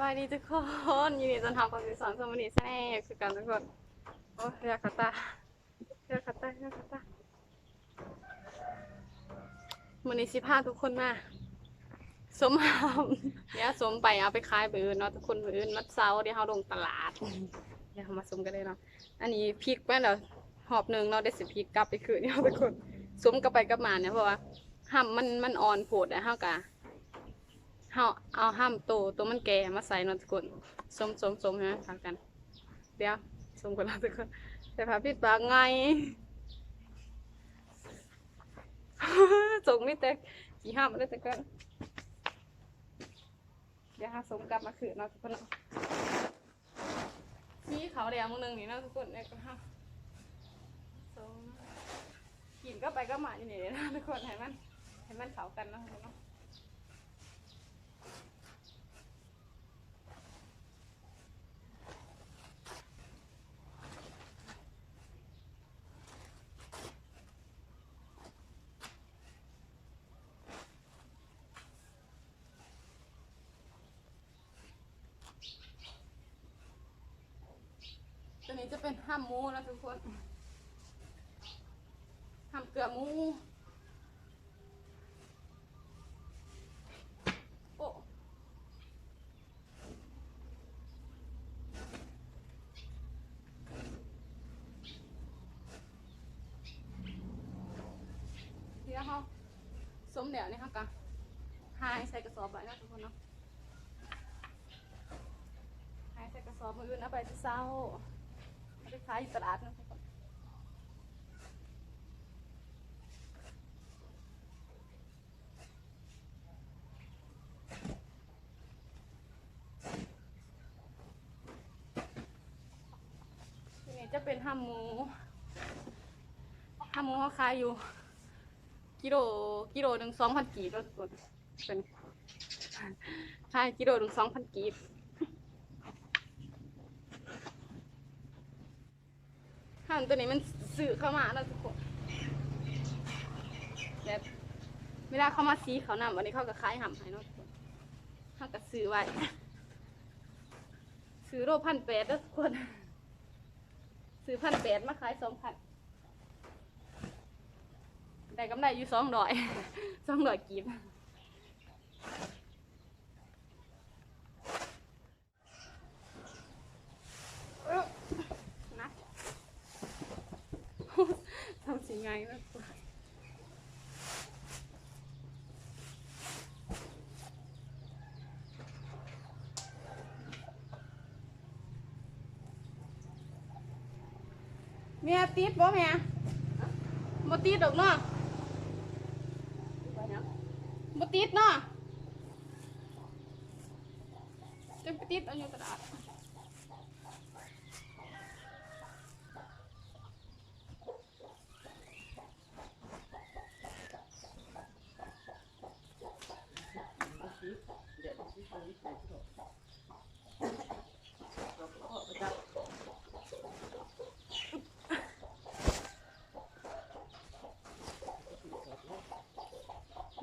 บายดีทุกคนยินดีต้อนรับเข้าสู่สอนสมุนีแซ่บคือกันทุกคนโอ้ยอยากขัดตาอยากขัดตาอยากขัดตามือนี้สิพาทุกคนมาสมหามเดี๋ยสมไปเอาไปขายไปอื่นเนาะทุกคนไปอื่นมัดเซาเดี๋ยวเราลงตลาดเดี๋ยวเรามาสมกันเลยเนาะอันนี้พริกแม่เราหอบหนึ่งเนาะได้สิพริกกลับไปคืนเนาะทุกคนสมกลับไปกลับมาเนี่ยเพราะว่าห้ำมันมันอ่อนโผดอะเฮากะ เฮาเอาห้ามโตตัวมันแก่มาใส่นอนทุกคนสมสมสมนะทากัน เดี๋ยวสมกันแล้วทุกคนแต่พาพิดปากไงส่งนี่แต่กี่ห้ามมาได้แต่ก็เดี๋ยวหาสมกลับมาคืนเนาะทุกคนเนาะมีเขาแดงมึงหนึงนี่เนาะทุกคนเนี่ยก็ห้าสมกินก็ไปก็หมาอยู่นี่นะทุกคนให้มันให้มันเขากันเนาะทุกคนเนาะ นี้จะเป็นห้ามหมูนะทุกคนห้ามเกลือหมู โอ้เดี๋ยวเขาสมเดี๋ยวนี่ค่ะกะหายใส่กระสอบไว้นะทุกคนเนาะหายใส่กระสอบมืออื่นเอาไปที่เศร้า ไม่ได้ขายอยู่ตลาดนะทุกคนทีนี้จะเป็นห้ามหมูห้ามหมูเขาขายอยู่ กิโลกิโลหนึ่งสองพันกีบแล้วทุกคนเป็นขายกิโลหนึ่งสองพันกีบ ห่านตัวนี้มันสื่อเข้ามาแล้วทุกคนแบบเวลาเขามาซีเขานำวันนี้เขาก็ขายห่ำให้เนาะทุกคนเขาก็ซื้อไว้ซื้อโลพันแปดแล้วทุกคนซื้อพันแปดมาขายสองพันได้กำไรอยู่สองดอยสองดอยกีบเอ้อนะ ทำสิไงมากกว่าเมียติดบ่แม่บ่ติดดอกเนาะบ่ติดเนาะจะไปติดเอาอยู่กระดาษ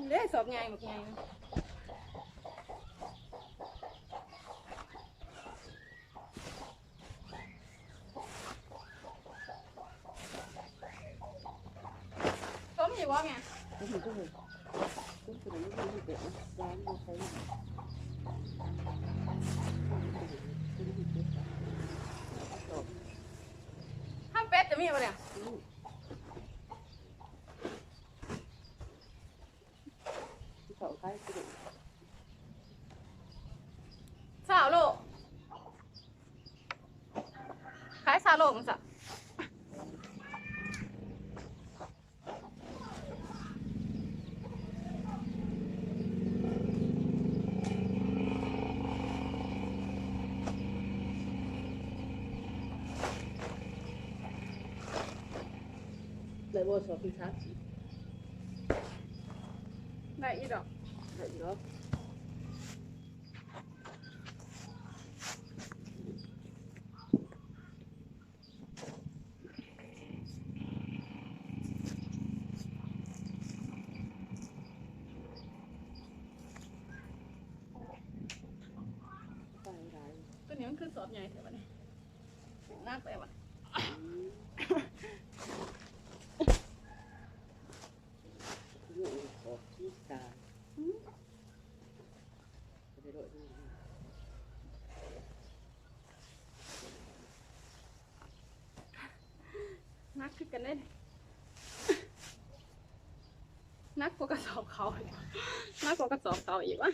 เด้สอ บไงบอกไงนะต้มอยู่วะแม่ก็คือก็คือก็คือไม่มีเด็กร้านมาใช้ ห้ามเป็ดจะมีปะเนี่ยที่เขาขายคือ สาวโลขายสาวโลมันสัก嗯เลยว่าชอบพิซซ่าจีได้อีดอก ไหนเนาะเมันคือสอบใหญ่เถอะวันนี้นักไปวัน เรื่องออกที่ตาไปโดดนี่ นั กันได้นักกว่ากระสอบเขานักกว่ากระสอบเขาอีกวะ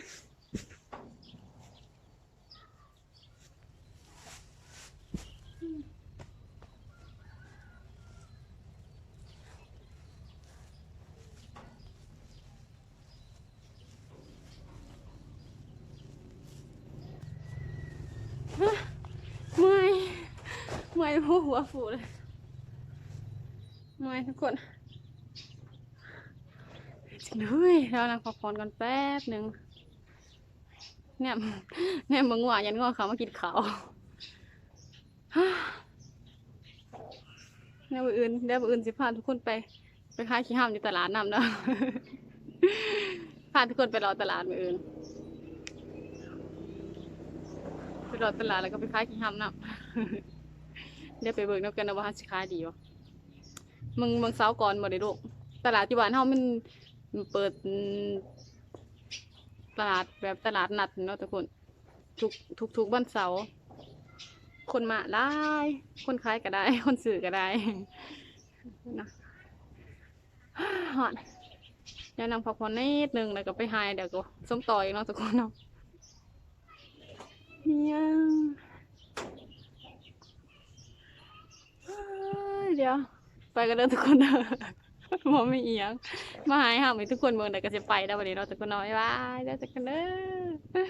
เมื่อยเมื่อยหัวหัวฟูเลย ไม่ทุกคนจริงด้ยเรานั่งพักผ่อนกันแป๊บหนึ่งเนี่ยเนี่ยมึงว่ายันงอเขามากินข้าวเนี่ยมืออื่นเดี๋ยวมืออื่นสิพาทุกคนไป ไปขายขี้ห้ามอยู่ตลาดน้ำเนาะพาทุกคนไปรอตลาดมืออื่นไปรอตลาดแล้วก็ไปขายขี้ห้ามน้ำเดี๋ยวไปเบิกนับกันนะว่าสิขายดีวะ มึงมึงเสาร์ก่อนบ่ได้ลูกตลาดที่บ้านเฮามันเปิดตลาดแบบตลาดนัดเนาะทุกคนทุกทุกทุกวันเสาร์คนมาหลายคนขายก็ได้ คนซื้อก็ได้นะฮอดยวนั่งพักผ่อนนิดนึงแล้วก็ไปหายเดี๋ยวก็ส้มต่อยเนาะทุกคนเนาะยังเอ้ยเดี๋ยว ไปกันเด้อทุกคนเด้อมองไม่เอียงมาหายห่างไปทุกคนเมืองแต่ก็จะไปแล้ววันนี้เราะทุกคนน้อยบายแล้วทุกคนเด้อ